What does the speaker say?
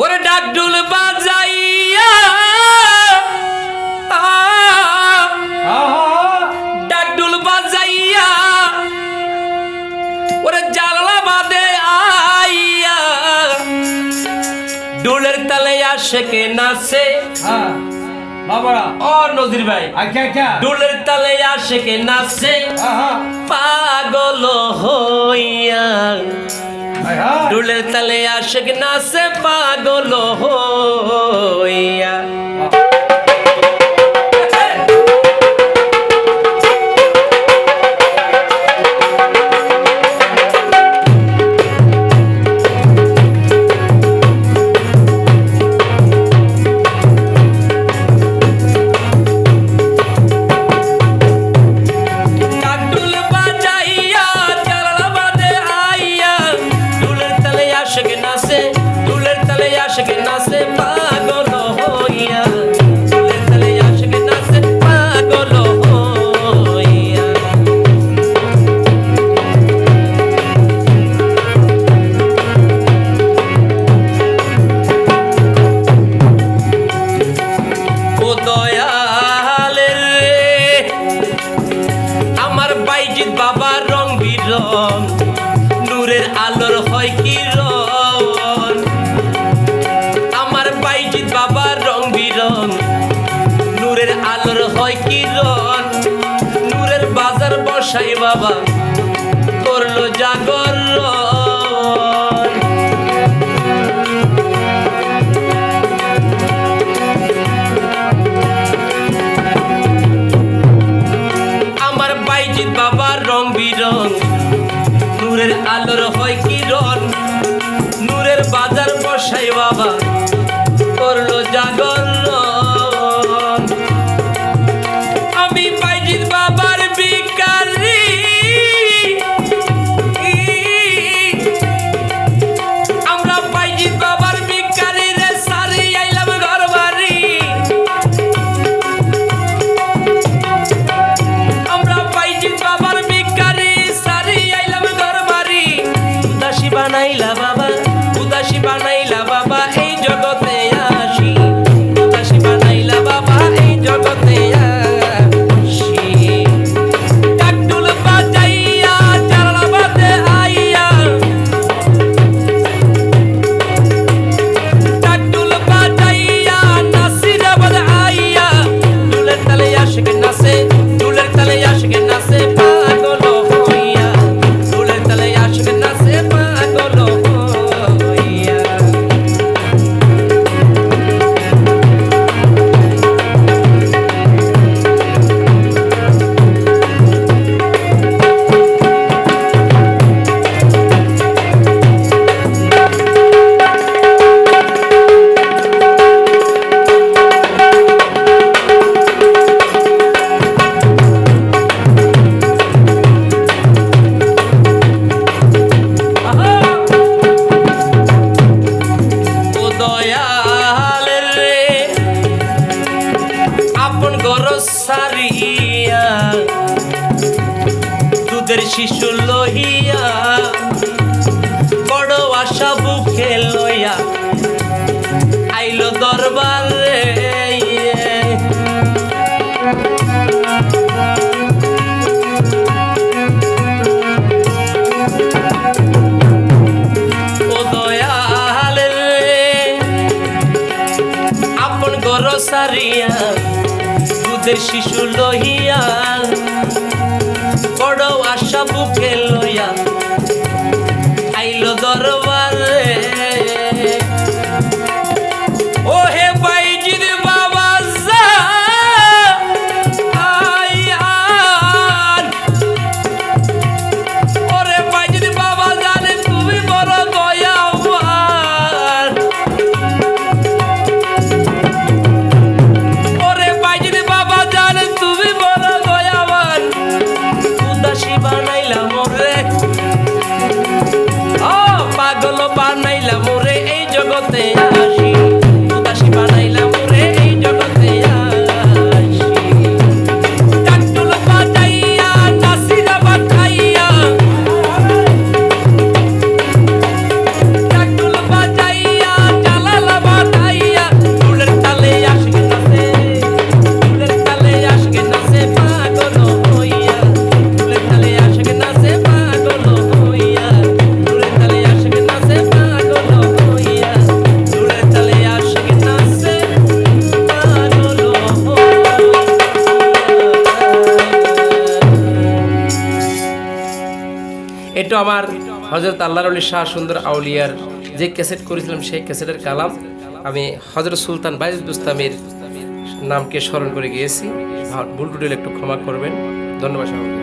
ওরে ডাকডুল বাজাইয়া। ডাকডুল বাজাইয়া। ওরে জানলা বাদে আইয়া। ডুলের তালে আসে কে নাচে বাবা ও নজির ভাই। আচ্ছা আচ্ছা। ডুলের তালে আসে কে নাচে পাগল হইয়া। ডুলের তালে আশেক নাচে পাগল হইয়া বিরং নূরের আলোর হয় কি রং আমার বাইজিৎ বাবার রং বিরং নূরের আলোর হয় কি রং নূরের বাজার বসাই বাবা। করল জাগরণ। আলোর হয় কিরণ? নূরের বাজার বসাই বাবা। করল জাগরণ। বাবা উদাসী বানাইলা বাবা এই জগতে আসি শিশু লহিয়া বড় আশা বুকে লইয়া আইলো দরবার ঘর সারিয়া দুধের শিশু লহিয়া বড় আশা বুকে লইয়া আমার হজরত আল্লাহর আলী শাহ সুন্দর আউলিয়ার যে ক্যাসেট করেছিলাম সেই ক্যাসেটের কালাম আমি হজরত সুলতান বাইজ নামকে স্মরণ করে গিয়েছি। ভুল টুটেল একটু ক্ষমা করবেন। ধন্যবাদ সবাইকে।